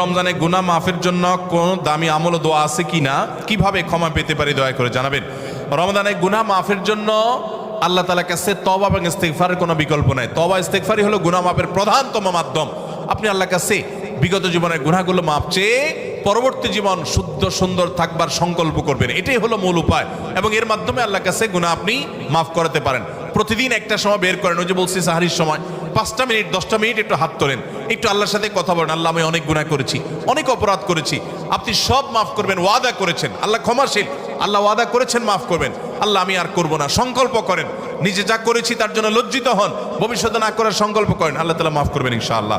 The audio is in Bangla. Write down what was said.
রমজানে গুনাহ মাফের জন্য কোন দামি আমল দোয়া আছে কি না কীভাবে ক্ষমা পেতে পারি দয়া করে জানাবেন। রমজানে গুনাহ মাফের জন্য আল্লাহ তালা কাছে তবা এবং ইস্তেকফারের কোনো বিকল্প নাই। তবা ইস্তেকফারই হলো গুনাহ মাফের প্রধানতম মাধ্যম। আপনি আল্লাহ কাছে বিগত জীবনের গুনাহগুলো মাপ চেয়ে পরবর্তী জীবন শুদ্ধ, সুন্দর থাকবার সংকল্প করবেন। এটাই হলো মূল উপায় এবং এর মাধ্যমে আল্লাহ কাছে গুনাহ আপনি মাফ করাতে পারেন। প্রতিদিন একটা সময় বের করেন, ওই যে বলছি সাহারির সময়। পাঁচটা মিনিট, দশটা মিনিট একটু হাত তোলেন। একটু আল্লাহর সাথে কথা বলেন, আল্লাহ আমি অনেক গুণা করেছি, অনেক অপরাধ করেছি। আপনি সব মাফ করবেন, ওয়াদা করেছেন। আল্লাহ ক্ষমাশীল, আল্লাহ ওয়াদা করেছেন, মাফ করবেন। আল্লাহ আমি আর করব না, সংকল্প করেন। নিজে যা করেছি তার জন্য লজ্জিত হন, ভবিষ্যতে না করার সংকল্প করেন। আল্লাহ তালা মাফ করবেন ইনশাআল্লাহ।